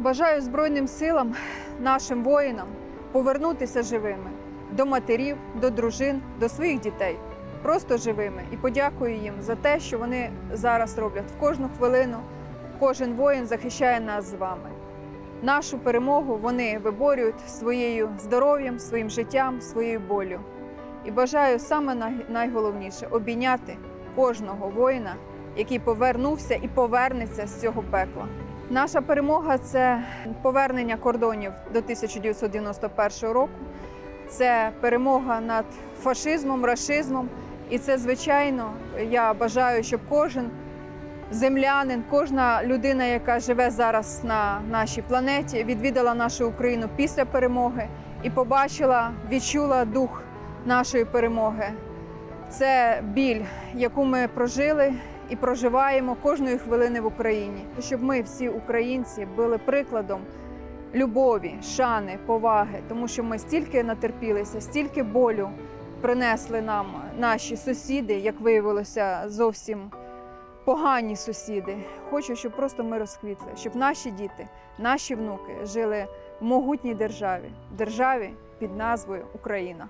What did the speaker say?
Бажаю Збройним силам, нашим воїнам повернутися живими до матерів, до дружин, до своїх дітей, просто живими. І подякую їм за те, що вони зараз роблять в кожну хвилину. Кожен воїн захищає нас з вами. Нашу перемогу вони виборюють своєю здоров'ям, своїм життям, своєю болю. І бажаю саме найголовніше обійняти кожного воїна, який повернувся і повернеться з цього пекла. Наша перемога це повернення кордонів до 1991 року. Це перемога над фашизмом, рашизмом. І це, звичайно, я бажаю, щоб кожен землянин, кожна людина, яка живе зараз на нашій планеті, відвідала нашу Україну після перемоги і побачила, відчула дух нашої перемоги. Це біль, яку ми прожили і проживаємо кожної хвилини в Україні. Щоб ми, всі українці, були прикладом любові, шани, поваги, тому що ми стільки натерпілися, стільки болю принесли нам наші сусіди, як виявилося, зовсім погані сусіди. Хочу, щоб просто ми розквітли, щоб наші діти, наші внуки жили в могутній державі, державі під назвою Україна.